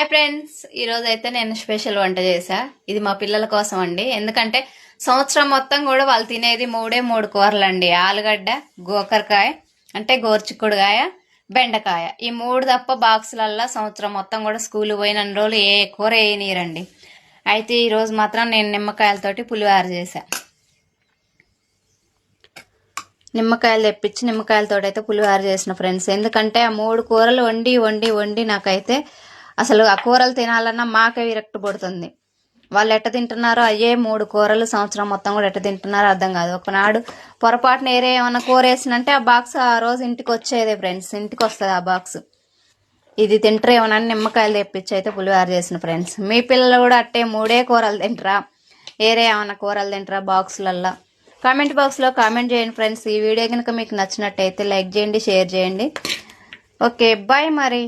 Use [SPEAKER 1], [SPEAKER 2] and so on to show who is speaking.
[SPEAKER 1] Hi friends ఈరోజు అయితే నేను స్పెషల్ వంట చేశా ఇది మా పిల్లల కోసం అండి. ఎందుకంటే సంవత్సరం మొత్తం కూడా వాళ్ళు తినేది మూడే మూడు కూరలు అండి ఆలుగడ్డ గోకరకాయ అంటే గోర్చిక్కుడుకాయ బెండకాయ. ఈ మూడు తప్ప బాక్సులల్లో సంవత్సరం మొత్తం కూడా స్కూల్ పోయిన రోజులు ఏ కూర వేయనీరండి అయితే ఈరోజు మాత్రం నేను నిమ్మకాయలతోటి పులిహార చేశా నిమ్మకాయలు తెప్పించి నిమ్మకాయలతో అయితే పులిహార చేసిన ఫ్రెండ్స్. ఎందుకంటే ఆ మూడు కూరలు వండి వండి వండి నాకైతే అసలు ఆ కూరలు తినాలన్నా మాకే విరక్తి పడుతుంది. వాళ్ళు ఎట్ట తింటున్నారో అయ్యే మూడు కూరలు సంవత్సరం మొత్తం కూడా ఎట్ట తింటున్నారో అర్థం కాదు. ఒకనాడు పొరపాటున ఏరే ఏమన్నా కూర వేసినంటే ఆ బాక్స్ ఆ రోజు ఇంటికి వచ్చేదే ఫ్రెండ్స్ ఇంటికి వస్తుంది ఆ బాక్స్. ఇది తింటారు ఏమన్నా నిమ్మకాయలు తెప్పించి అయితే పులివార చేసిన ఫ్రెండ్స్ మీ పిల్లలు కూడా అట్టే మూడే కూరలు తింటరా? ఏరే ఏమన్నా కూరలు తింటరా బాక్సులల్లో? కామెంట్ బాక్స్లో కామెంట్ చేయండి ఫ్రెండ్స్ ఈ వీడియో కనుక మీకు నచ్చినట్టయితే లైక్ చేయండి షేర్ చేయండి. ఓకే బాయ్ మరి.